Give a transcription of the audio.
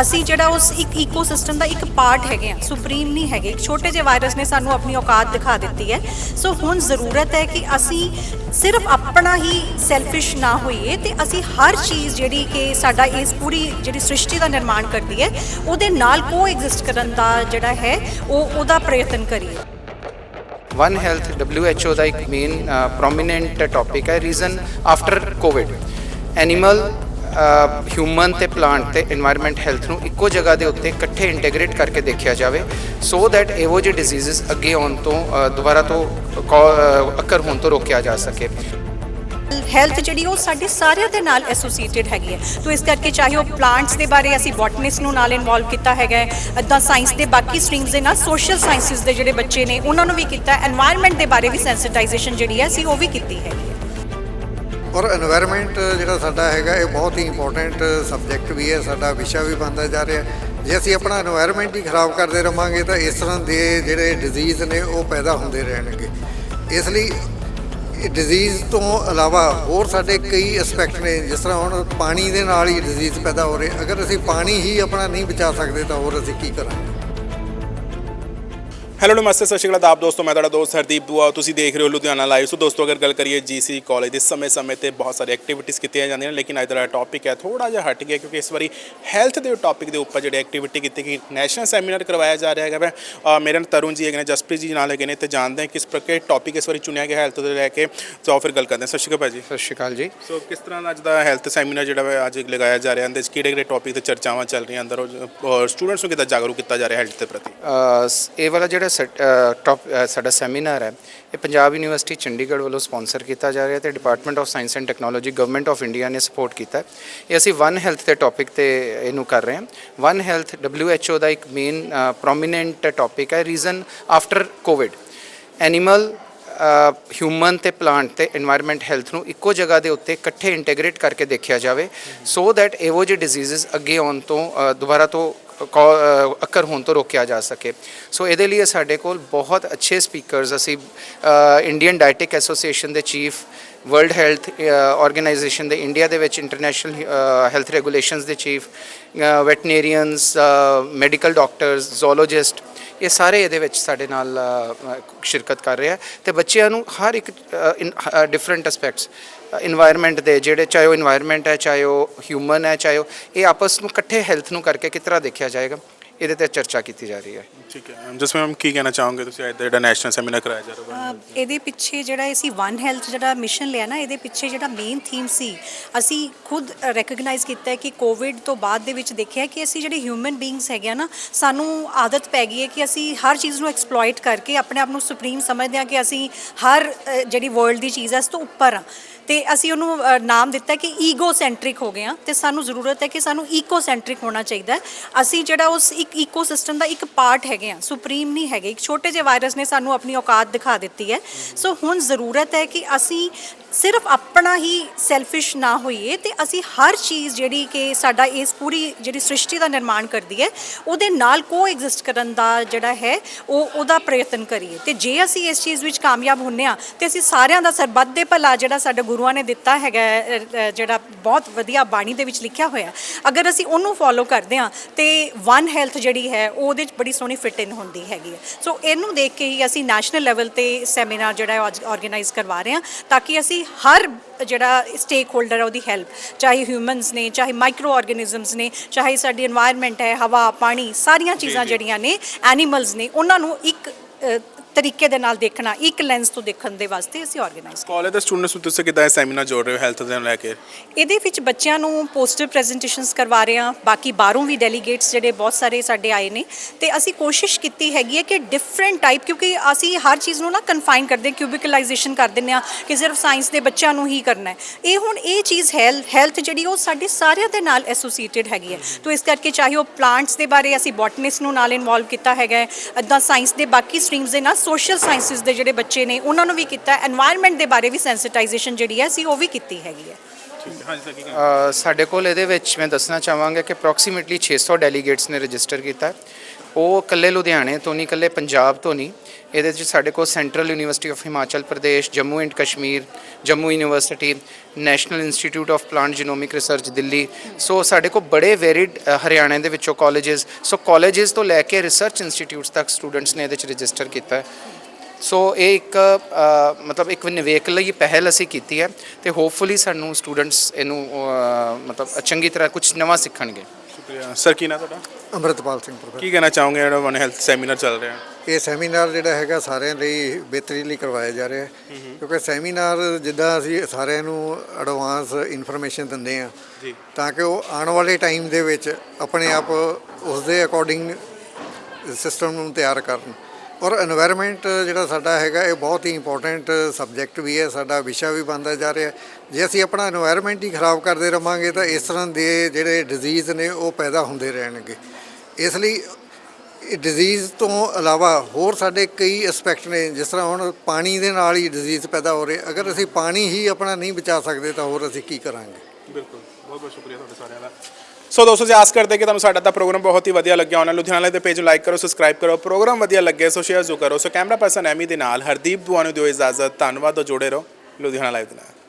ਅਸੀਂ ਜਿਹੜਾ ਉਸ ਇੱਕ ਇਕੋਸਿਸਟਮ ਦਾ ਇੱਕ ਪਾਰਟ ਹੈਗੇ ਆ ਸੁਪਰੀਮ ਨਹੀਂ ਹੈਗੇ, ਇੱਕ ਛੋਟੇ ਜਿਹੇ ਵਾਇਰਸ ਨੇ ਸਾਨੂੰ ਆਪਣੀ ਔਕਾਤ ਦਿਖਾ ਦਿੱਤੀ ਹੈ। ਸੋ ਹੁਣ ਜ਼ਰੂਰਤ ਹੈ ਕਿ ਅਸੀਂ ਸਿਰਫ ਆਪਣਾ ਹੀ ਸੈਲਫਿਸ਼ ਨਾ ਹੋਈਏ ਤੇ ਅਸੀਂ ਹਰ ਚੀਜ਼ ਜਿਹੜੀ ਕਿ ਸਾਡਾ ਇਸ ਪੂਰੀ ਜਿਹੜੀ ਸ੍ਰਿਸ਼ਟੀ ਦਾ ਨਿਰਮਾਣ ਕਰਦੀ ਹੈ, ਉਹਦੇ ਨਾਲ ਕੋਐਗਜਿਸਟ ਕਰਨ ਦਾ ਜਿਹੜਾ ਹੈ, ਉਹ ਉਹਦਾ ਪ੍ਰਯਤਨ ਕਰੀਏ। ਵਨ ਹੈਲਥ WHO ਦਾ ਇੱਕ ਮੇਨ ਪ੍ਰੋਮਿਨੈਂਟ ਟੌਪਿਕ ਹੈ reason after Covid animal human ਤੇ ਪਲਾਂਟ ਤੇ এনवायरमेंट ਹੈਲਥ ਨੂੰ ਇੱਕੋ ਜਗ੍ਹਾ ਦੇ ਉੱਤੇ ਇਕੱਠੇ ਇੰਟੀਗ੍ਰੇਟ ਕਰਕੇ ਦੇਖਿਆ ਜਾਵੇ ਸੋ ਥੈਟ ਇਹੋ ਜਿਹੇ ਡਿਜ਼ੀਜ਼ਸ ਅੱਗੇ ਆਉਣ ਤੋਂ ਦੁਬਾਰਾ ਤੋਂ ਅਕਰ ਹੋਣ ਤੋਂ ਰੋਕਿਆ ਜਾ ਸਕੇ। ਹੈਲਥ ਜਿਹੜੀ ਉਹ ਸਾਡੇ ਸਾਰਿਆਂ ਦੇ ਨਾਲ ਐਸੋਸੀਏਟਿਡ ਹੈਗੀ ਹੈ। ਤੋਂ ਇਸ ਕਰਕੇ ਚਾਹੇ ਉਹ ਪਲਾਂਟਸ ਦੇ ਬਾਰੇ ਅਸੀਂ ਬੋਟਨਿਸ ਨੂੰ ਨਾਲ ਇਨਵੋਲਵ ਕੀਤਾ ਹੈਗਾ ਹੈ ਸਾਇੰਸ ਦੇ ਬਾਕੀ ਸਟਰੀਮਸ ਦੇ ਨਾਲ ਸੋਸ਼ਲ ਸਾਇੰਸਿਸ ਦੇ ਜਿਹੜੇ ਬੱਚੇ ਨੇ, ਉਹਨਾਂ ਨੂੰ ਵੀ ਕੀਤਾ এনवायरमेंट ਦੇ ਬਾਰੇ ਵੀ ਸੈਂਸਿਟਾਈਜੇਸ਼ਨ ਜਿਹੜੀ ਹੈ, ਅਸੀਂ ਉਹ ਵੀ ਕੀਤੀ ਹੈ। ਔਰ এনवायरमेंट ਜਿਹੜਾ ਸਾਡਾ ਹੈਗਾ, ਇਹ ਬਹੁਤ ਹੀ ਇੰਪੋਰਟੈਂਟ ਸਬਜੈਕਟ ਵੀ ਹੈ, ਸਾਡਾ ਵਿਸ਼ਾ ਵੀ ਬਣਦਾ ਜਾ ਰਿਹਾ। ਜੇ ਅਸੀਂ ਆਪਣਾ এনवायरमेंट ਹੀ ਖਰਾਬ ਕਰਦੇ ਰਵਾਂਗੇ, ਤਾਂ ਇਸ ਤਰ੍ਹਾਂ ਦੇ ਜਿਹੜੇ ਡਿਜ਼ੀਜ਼ ਨੇ, ਉਹ ਪੈਦਾ ਹੁੰਦੇ ਰਹਿਣਗੇ। ਇਸ ਲਈ ਡਿਜ਼ੀਜ਼ ਤੋਂ ਇਲਾਵਾ ਹੋਰ ਸਾਡੇ ਕਈ ਐਸਪੈਕਟ ਨੇ, ਜਿਸ ਤਰ੍ਹਾਂ ਹੁਣ ਪਾਣੀ ਦੇ ਨਾਲ ਹੀ ਡਿਜ਼ੀਜ਼ ਪੈਦਾ ਹੋ ਰਹੇ। ਅਗਰ ਅਸੀਂ ਪਾਣੀ ਹੀ ਆਪਣਾ ਨਹੀਂ ਬਚਾ ਸਕਦੇ, ਤਾਂ ਹੋਰ ਅਸੀਂ ਕੀ ਕਰਾਂਗੇ? ਹੈਲੋ ਨਮਸਤੇ ਸਤਿ ਸ਼੍ਰੀ ਅਕਾਲ ਆਪ ਦੋਸਤੋ ਮੈਂ ਤੁਹਾਡਾ ਦੋਸਤ ਹਰਦੀਪ ਦੁਆ ਤੁਸੀਂ ਦੇਖ ਰਹੇ ਹੋ ਲੁਧਿਆਣਾ ਲਾਈਵ ਸੋ ਦੋਸਤੋ ਅਗਰ ਗੱਲ ਕਰੀਏ ਜੀਸੀ ਕਾਲਜ ਦੇ ਸਮੇਂ-ਸਮੇਂ ਤੇ ਬਹੁਤ ਸਾਰੀ ਐਕਟੀਵਿਟੀਜ਼ ਕੀਤੀਆਂ ਜਾਂਦੀਆਂ ਨੇ ਲੇਕਿਨ ਅੱਜ ਦਾ ਟੌਪਿਕ ਹੈ ਥੋੜਾ ਜਿਹਾ ਹਟ ਗਿਆ ਕਿਉਂਕਿ ਇਸ ਵਾਰੀ ਹੈਲਥ ਦੇ ਟੌਪਿਕ ਦੇ ਉੱਪਰ ਜਿਹੜੀ ਐਕਟੀਵਿਟੀ ਕੀਤੀ ਗਈ ਨੈਸ਼ਨਲ ਸੈਮੀਨਾਰ ਕਰਵਾਇਆ ਜਾ ਰਿਹਾ ਹੈਗਾ ਵੈ। ਮੇਰੇ ਨਾਲ ਤਰੁਣ ਜੀ ਹੈਗੇ ਨੇ ਜਸਪ੍ਰੀਤ ਜੀ ਨਾਲ ਹੈਗੇ ਨੇ ਤੇ ਜਾਣਦੇ ਹਾਂ ਕਿਸ ਪ੍ਰਕਾਰ ਟੌਪਿਕ ਇਸ ਵਾਰੀ ਚੁਣਿਆ ਗਿਆ ਹੈਲਥ ਦੇ ਲੈ ਕੇ। ਸੋ ਫਿਰ ਗੱਲ ਕਰਦੇ ਹਾਂ। ਸਤਿ ਸ਼੍ਰੀ ਅਕਾਲ ਭਾਜੀ। ਸਤਿ ਸ਼੍ਰੀ ਅਕਾਲ ਜੀ। ਸੋ ਕਿਸ ਤਰ੍ਹਾਂ ਅੱਜ ਦਾ ਹੈਲਥ ਸੈਮੀਨਾਰ ਜਿਹੜਾ ਵਾ ਅੱਜ ਲਗਾਇਆ ਜਾ ਰਿਹਾ ਅੰਦਰ ਕਿਹੜੇ ਕਿਹੜੇ ਟੌਪਿਕ ਤੇ ਚਰਚਾਵਾਂ ਚੱਲ ਰਹੀਆਂ ਅੰਦਰ ਔਰ ਸਟੂਡੈਂਟਸ ਨੂੰ ਕਿੱਦਾਂ ਜਾਗਰੂਕ ਕੀਤਾ ਜਾ ਰਿਹਾ ਹੈਲਥ ਦੇ ਪ੍ਰਤੀ? ਇਹ ਵਾਲਾ ਜਿਹੜਾ ਜਿਹੜਾ ਸਾਡਾ ਸੈਮੀਨਾਰ ਹੈ। ਇਹ ਪੰਜਾਬ ਯੂਨੀਵਰਸਿਟੀ ਚੰਡੀਗੜ੍ਹ ਵੱਲੋਂ ਸਪਾਂਸਰ ਕੀਤਾ ਜਾ ਰਿਹਾ ਤੇ department of science and technology government of India ਨੇ ਸਪੋਰਟ ਕੀਤਾ ਇਹ ਅਸੀਂ ਵਨ ਹੈਲਥ ਦੇ ਟੌਪਿਕ ਤੇ ਇਹਨੂੰ ਕਰ ਰਹੇ ਹਾਂ। ਵਨ ਹੈਲਥ WHO ਦਾ ਇੱਕ ਮੇਨ ਪ੍ਰੋਮਿਨੈਂਟ ਟੌਪਿਕ ਹੈ। Reason after Covid animal human ਤੇ ਪਲਾਂਟ ਤੇ এনवायरमेंट ਹੈਲਥ ਨੂੰ ਇੱਕੋ ਜਗ੍ਹਾ ਦੇ ਉੱਤੇ ਇਕੱਠੇ ਇੰਟੀਗ੍ਰੇਟ ਕਰਕੇ ਦੇਖਿਆ ਜਾਵੇ। ਸੋ ਥੈਟ ਇਹੋ ਜਿਹੇ ਡਿਜ਼ੀਜ਼ਸ ਅੱਗੇ ਆਉਣ ਤੋਂ ਦੁਬਾਰਾ ਤੋਂ ਅਕਰ ਹੋਣ ਤੋਂ ਰੋਕਿਆ ਜਾ ਸਕੇ। ਸੋ ਇਹਦੇ ਲਈ ਸਾਡੇ ਕੋਲ ਬਹੁਤ ਅੱਛੇ ਸਪੀਕਰਸ ਅਸੀਂ ਇੰਡੀਅਨ ਡਾਇਟਿਕ ਐਸੋਸੀਏਸ਼ਨ ਦੇ ਚੀਫ ਵਰਲਡ ਹੈਲਥ ਆਰਗੇਨਾਈਜੇਸ਼ਨ ਦੇ ਇੰਡੀਆ ਦੇ ਵਿੱਚ ਇੰਟਰਨੈਸ਼ਨਲ ਹੈਲਥ ਰੈਗੂਲੇਸ਼ਨਸ ਦੇ chief veterinarians medical doctors zoologist ਇਹ ਸਾਰੇ ਇਹਦੇ ਵਿੱਚ ਸਾਡੇ ਨਾਲ ਸ਼ਿਰਕਤ ਕਰ ਰਿਹਾ ਆ ਤੇ ਬੱਚਿਆਂ ਨੂੰ ਹਰ ਇੱਕ ਡਿਫਰੈਂਟ ਅਸਪੈਕਟਸ এনवायरमेंट ਦੇ ਜਿਹੜੇ ਚਾਹੇ ਉਹ এনवायरमेंट ਹੈ, ਚਾਹੇ ਉਹ ਹਿਊਮਨ ਹੈ, ਚਾਹੇ ਉਹ, ਇਹ ਆਪਸ ਨੂੰ ਇਕੱਠੇ ਹੈਲਥ ਨੂੰ ਕਰਕੇ ਕਿਤਰਾ ਦੇਖਿਆ ਜਾਏਗਾ? ਇਹਦੇ ਤੇ ਚਰਚਾ ਕੀਤੀ ਜਾ ਰਹੀ ਹੈ। ਠੀਕ ਹੈ। ਜਸ ਮੈਮ ਕੀ ਕਹਿਣਾ ਚਾਹੋਗੇ ਤੁਸੀਂ? ਅੱਜ ਦਾ ਜਿਹੜਾ ਨੈਸ਼ਨਲ ਸੈਮੀਨਾਰ ਕਰਾਇਆ ਜਾ ਰਿਹਾ ਅ, ਇਹਦੇ ਪਿੱਛੇ ਜਿਹੜਾ ਅਸੀਂ ਵਨ ਹੈਲਥ ਜਿਹੜਾ ਮਿਸ਼ਨ ਲਿਆ ਨਾ ਇਹਦੇ ਪਿੱਛੇ ਜਿਹੜਾ ਮੇਨ ਥੀਮ ਸੀ ਅਸੀਂ ਖੁਦ ਰੈਕਗਨਾਈਜ਼ ਕੀਤਾ ਹੈ ਕਿ ਕੋਵਿਡ ਤੋਂ ਬਾਅਦ ਦੇ ਵਿੱਚ ਦੇਖਿਆ ਕਿ ਅਸੀਂ ਜਿਹੜੇ ਹਿਊਮਨ ਬੀਇੰਗਸ ਹੈਗੇ ਆ ਨਾ ਸਾਨੂੰ ਆਦਤ ਪੈ ਗਈ ਹੈ ਕਿ ਅਸੀਂ ਹਰ ਚੀਜ਼ ਨੂੰ ਐਕਸਪਲੋਇਟ ਕਰਕੇ ਆਪਣੇ ਆਪ ਨੂੰ ਸੁਪਰੀਮ ਸਮਝਦੇ ਹਾਂ ਕਿ ਅਸੀਂ ਹਰ ਜਿਹੜੀ ਵਰਲਡ ਦੀ ਚੀਜ਼ ਹੈ ਇਸ ਤੋਂ ਉੱਪਰ ਆ ਤੇ ਅਸੀਂ ਉਹਨੂੰ ਨਾਮ ਦਿੱਤਾ ਕਿ ਈਗੋ ਸੈਂਟਰਿਕ ਹੋ ਗਏ ਆ ਤੇ ਸਾਨੂੰ ਜ਼ਰੂਰਤ ਹੈ ਕਿ ਸਾਨੂੰ ਈਕੋ ਸੈਂਟਰਿਕ ਹੋਣਾ ਚਾਹੀਦਾ ਹੈ। ਅਸੀਂ ਜਿਹੜਾ ਉਸ ਇੱਕ ਇਕੋਸਿਸਟਮ ਦਾ ਇੱਕ ਪਾਰਟ ਹੈਗੇ ਆ ਸੁਪਰੀਮ ਨਹੀਂ ਹੈਗੇ। ਇੱਕ ਛੋਟੇ ਜਿਹੇ ਵਾਇਰਸ ਨੇ ਸਾਨੂੰ ਆਪਣੀ ਔਕਾਤ ਦਿਖਾ ਦਿੱਤੀ ਹੈ। ਸੋ ਹੁਣ ਜ਼ਰੂਰਤ ਹੈ ਕਿ ਅਸੀਂ ਸਿਰਫ ਆਪਣਾ ਹੀ ਸੈਲਫਿਸ਼ ਨਾ ਹੋਈਏ ਤੇ ਅਸੀਂ ਹਰ ਚੀਜ਼ ਜਿਹੜੀ ਕਿ ਸਾਡਾ ਇਸ ਪੂਰੀ ਜਿਹੜੀ ਸ੍ਰਿਸ਼ਟੀ ਦਾ ਨਿਰਮਾਣ ਕਰਦੀ ਹੈ, ਉਹਦੇ ਨਾਲ ਕੋਐਗਜਿਸਟ ਕਰਨ ਦਾ ਜਿਹੜਾ ਹੈ, ਉਹ, ਉਹਦਾ ਪ੍ਰਯਤਨ ਕਰੀਏ। ਤੇ ਜੇ ਅਸੀਂ ਇਸ ਚੀਜ਼ ਵਿੱਚ ਕਾਮਯਾਬ ਹੁੰਨੇ ਆ, ਤੇ ਅਸੀਂ ਸਾਰਿਆਂ ਦਾ ਸਰਬੱਤ ਦੇ ਭਲਾ ਜਿਹੜਾ ਸਾਡੇ ਗੁਰੂਆਂ ਨੇ ਦਿੱਤਾ ਹੈਗਾ ਜਿਹੜਾ ਬਹੁਤ ਵਧੀਆ ਬਾਣੀ ਦੇ ਵਿੱਚ ਲਿਖਿਆ ਹੋਇਆ। ਅਗਰ ਅਸੀਂ ਉਹਨੂੰ ਫੋਲੋ ਕਰਦੇ ਆ ਤੇ ਵਨ ਹੈਲਥ ਜਿਹੜੀ ਹੈ ਉਹਦੇ 'ਚ ਬੜੀ ਸੋਹਣੀ ਫਿਟ ਇਨ ਹੁੰਦੀ ਹੈਗੀ ਹੈ। ਸੋ ਇਹਨੂੰ ਦੇਖ ਕੇ ਹੀ ਅਸੀਂ ਨੈਸ਼ਨਲ ਲੈਵਲ ਤੇ ਸੈਮੀਨਾਰ ਜਿਹੜਾ ਆਰਗੇਨਾਈਜ਼ ਕਰਵਾ ਰਹੇ ਹਾਂ ਤਾਂ ਕਿ ਅਸੀਂ ਹਰ ਜਿਹੜਾ ਸਟੇਕ ਹੋਲਡਰ ਹੈ ਉਹਦੀ ਹੈਲਪ ਚਾਹੇ ਹਿਊਮਨਸ ਨੇ ਚਾਹੇ ਮਾਈਕਰੋ ਆਰਗੇਨਿਜ਼ਮਸ ਨੇ ਚਾਹੇ ਸਾਡੀ এনवायरमेंट ਹੈ ਹਵਾ ਪਾਣੀ ਸਾਰੀਆਂ ਚੀਜ਼ਾਂ ਜਿਹੜੀਆਂ ਨੇ ਐਨੀਮਲਸ ਨੇ ਉਹਨਾਂ ਨੂੰ ਇੱਕ ਤਰੀਕੇ ਦੇ ਨਾਲ ਦੇਖਣਾ ਇੱਕ ਲੈਂਸ ਤੋਂ ਦੇਖਣ ਦੇ ਵਾਸਤੇ ਅਸੀਂ ਆਰਗੇਨਾਈਜ਼ ਕਾਲਜ ਦੇ ਸਟੂਡੈਂਟਸ ਨੂੰ ਤੁਸੀਂ ਕਿੱਦਾਂ ਸੈਮੀਨਾਰ ਜੋੜ ਰਹੇ ਹੋ ਹੈਲਥ ਦੇ ਨਾਲ ਲੈ ਕੇ? ਇਹਦੇ ਵਿੱਚ ਬੱਚਿਆਂ ਨੂੰ ਪੋਸਟਰ ਪ੍ਰੈਜੈਂਟੇਸ਼ਨਸ ਕਰਵਾ ਰਹੇ ਹਾਂ ਬਾਕੀ ਬਾਹਰੋਂ ਵੀ ਡੈਲੀਗੇਟਸ ਜਿਹੜੇ ਬਹੁਤ ਸਾਰੇ ਸਾਡੇ ਆਏ ਨੇ ਤੇ ਅਸੀਂ ਕੋਸ਼ਿਸ਼ ਕੀਤੀ ਹੈਗੀ ਹੈ ਕਿ ਡਿਫਰੈਂਟ ਟਾਈਪ ਕਿਉਂਕਿ ਅਸੀਂ ਹਰ ਚੀਜ਼ ਨੂੰ ਨਾ ਕਨਫਾਈਨ ਕਰਦੇ ਕਿਊਬਿਕਲਾਈਜੇਸ਼ਨ ਕਰ ਦਿੰਦੇ ਆ ਕਿ ਸਿਰਫ ਸਾਇੰਸ ਦੇ ਬੱਚਿਆਂ ਨੂੰ ਹੀ ਕਰਨਾ ਹੈ। ਇਹ ਹੁਣ ਇਹ ਚੀਜ਼ ਹੈਲਥ ਜਿਹੜੀ ਉਹ ਸਾਡੇ ਸਾਰਿਆਂ ਦੇ ਨਾਲ ਐਸੋਸੀਏਟਿਡ ਹੈਗੀ ਹੈ। ਤੋਂ ਇਸ ਕਰਕੇ ਚਾਹੇ ਉਹ ਪਲਾਂਟਸ ਦੇ ਬਾਰੇ ਅਸੀਂ ਬੋਟਨਿਸਟ ਨੂੰ ਨਾਲ ਇਨਵੋਲਵ ਕੀਤਾ ਹੈਗਾ ਹੈ ਅੱਦਾਂ ਸਾਇੰਸ ਦੇ ਬਾਕੀ ਸਟਰੀਮਸ ਦੇ ਨਾਲ ਸੋਸ਼ਲ ਸਾਇੰਸਿਸ ਦੇ ਜਿਹੜੇ ਬੱਚੇ ਨੇ ਉਹਨਾਂ ਨੂੰ ਵੀ ਕੀਤਾ এনवायरमेंट ਦੇ ਬਾਰੇ ਵੀ ਸੈਂਸਿਟਾਈਜੇਸ਼ਨ ਜਿਹੜੀ ਹੈ ਸੀ ਉਹ ਵੀ ਕੀਤੀ ਹੈਗੀ ਹੈ। ਸਾਡੇ ਕੋਲ ਇਹਦੇ ਵਿੱਚ ਮੈਂ ਦੱਸਣਾ ਚਾਹਾਂਗਾ ਕਿ ਅਪਰੋਕਸੀਮੇਟਲੀ 600 ਡੈਲੀਗੇਟਸ ਨੇ ਰਜਿਸਟਰ ਕੀਤਾ ਉਹ ਇਕੱਲੇ ਲੁਧਿਆਣੇ ਤੋਂ ਨਹੀਂ, ਇਕੱਲੇ ਪੰਜਾਬ ਤੋਂ ਨਹੀਂ, ਇਹਦੇ 'ਚ ਸਾਡੇ ਕੋਲ central university of Himachal Pradesh Jammu and Kashmir Jammu university national institute of plant genomic research Delhi so ਸਾਡੇ ਕੋਲ ਬੜੇ ਵੇਰੀਡ ਹਰਿਆਣਾ ਦੇ ਵਿੱਚੋਂ ਕਾਲਜਸ ਸੋ ਕਾਲਜਸ ਤੋਂ ਲੈ ਕੇ ਰਿਸਰਚ ਇੰਸਟੀਚਿਊਟਸ ਤੱਕ ਸਟੂਡੈਂਟਸ ਨੇ ਇਹਦੇ 'ਚ ਰਜਿਸਟਰ ਕੀਤਾ ਹੈ। ਸੋ ਇਹ ਇੱਕ ਮਤਲਬ ਇੱਕ ਨਿਵੇਕ ਲਈ ਪਹਿਲ ਅਸੀਂ ਕੀਤੀ ਹੈ ਤੇ ਹੋਪਫੁਲੀ ਸਾਨੂੰ ਸਟੂਡੈਂਟਸ ਇਹਨੂੰ ਮਤਲਬ ਚੰਗੀ ਤਰ੍ਹਾਂ ਕੁਝ ਨਵਾਂ ਸਿੱਖਣਗੇ। ਸ਼ੁਕਰੀਆ। ਸਰ ਕੀ ਨਾ ਤੁਹਾਡਾ? ਅੰਮ੍ਰਿਤਪਾਲ ਸਿੰਘ ਪ੍ਰੋਫੈਸਰ ਕੀ ਕਹਿਣਾ ਚਾਹੋਗੇ ਜਿਹੜਾ ਵਨ ਹੈਲਥ ਸੈਮੀਨਾਰ ਚੱਲ ਰਿਹਾ? ਇਹ ਸੈਮੀਨਾਰ ਜਿਹੜਾ ਹੈਗਾ ਸਾਰਿਆਂ ਲਈ ਬਿਹਤਰੀ ਲਈ ਕਰਵਾਇਆ ਜਾ ਰਿਹਾ ਹੈ। ਕਿਉਂਕਿ ਸੈਮੀਨਾਰ ਜਿੱਦਾਂ ਅਸੀਂ ਸਾਰਿਆਂ ਨੂੰ ਐਡਵਾਂਸ ਇਨਫੋਰਮੇਸ਼ਨ ਦਿੰਦੇ ਆ ਜੀ। ਤਾਂ ਕਿ ਉਹ ਆਉਣ ਵਾਲੇ ਟਾਈਮ ਦੇ ਵਿੱਚ ਆਪਣੇ ਆਪ ਉਸ ਦੇ ਅਕੋਰਡਿੰਗ ਸਿਸਟਮ ਨੂੰ ਤਿਆਰ ਕਰਨ। ਔਰ এনवायरमेंट ਜਿਹੜਾ ਸਾਡਾ ਹੈਗਾ, ਇਹ ਬਹੁਤ ਹੀ ਇੰਪੋਰਟੈਂਟ ਸਬਜੈਕਟ ਵੀ ਹੈ, ਸਾਡਾ ਵਿਸ਼ਾ ਵੀ ਬਣਦਾ ਜਾ ਰਿਹਾ ਜੇ ਅਸੀਂ ਆਪਣਾ এনवायरमेंट ਹੀ ਖਰਾਬ ਕਰਦੇ ਰਵਾਂਗੇ, ਤਾਂ ਇਸ ਤਰ੍ਹਾਂ ਦੇ ਜਿਹੜੇ ਡਿਜ਼ੀਜ਼ ਨੇ, ਉਹ ਪੈਦਾ ਹੁੰਦੇ ਰਹਿਣਗੇ। ਇਸ ਲਈ ਡਿਜ਼ੀਜ਼ ਤੋਂ ਇਲਾਵਾ ਹੋਰ ਸਾਡੇ ਕਈ ਐਸਪੈਕਟ ਨੇ, ਜਿਸ ਤਰ੍ਹਾਂ ਹੁਣ ਪਾਣੀ ਦੇ ਨਾਲ ਹੀ ਡਿਜ਼ੀਜ਼ ਪੈਦਾ ਹੋ ਰਹੇ। ਅਗਰ ਅਸੀਂ ਪਾਣੀ ਹੀ ਆਪਣਾ ਨਹੀਂ ਬਚਾ ਸਕਦੇ, ਤਾਂ ਹੋਰ ਅਸੀਂ ਕੀ ਕਰਾਂਗੇ? ਬਿਲਕੁਲ। ਬਹੁਤ ਬਹੁਤ ਸ਼ੁਕਰੀਆ ਤੁਹਾਡਾ ਸਾਰਿਆਂ ਦਾ। ਸੋ ਦੋਸਤੋ ਜੇ ਆਸ ਕਰਦੇ ਕਿ ਤੁਹਾਨੂੰ ਸਾਡਾ ਤਾਂ ਪ੍ਰੋਗਰਾਮ ਬਹੁਤ ਹੀ ਵਧੀਆ ਲੱਗਿਆ ਹੋਣਾ। ਲੁਧਿਆਣਾ ਦੇ ਪੇਜ ਲਾਈਕ ਕਰੋ ਸਬਸਕ੍ਰਾਈਬ ਕਰੋ ਪ੍ਰੋਗਰਾਮ ਵਧੀਆ ਲੱਗੇ ਸੋ ਸ਼ੇਅਰ ਜ਼ਰੂਰ ਕਰੋ। ਸੋ ਕੈਮਰਾ ਪਰਸਨ ਐਮੀ ਦੇ ਨਾਲ, ਹਰਦੀਪ ਬੁਆ ਨੂੰ ਦਿਓ ਇਜਾਜ਼ਤ। ਧੰਨਵਾਦ, ਤੋਂ ਜੁੜੇ ਰਹੋ ਲੁਧਿਆਣਾ ਲਾਈਵ ਦੇ ਨਾਲ।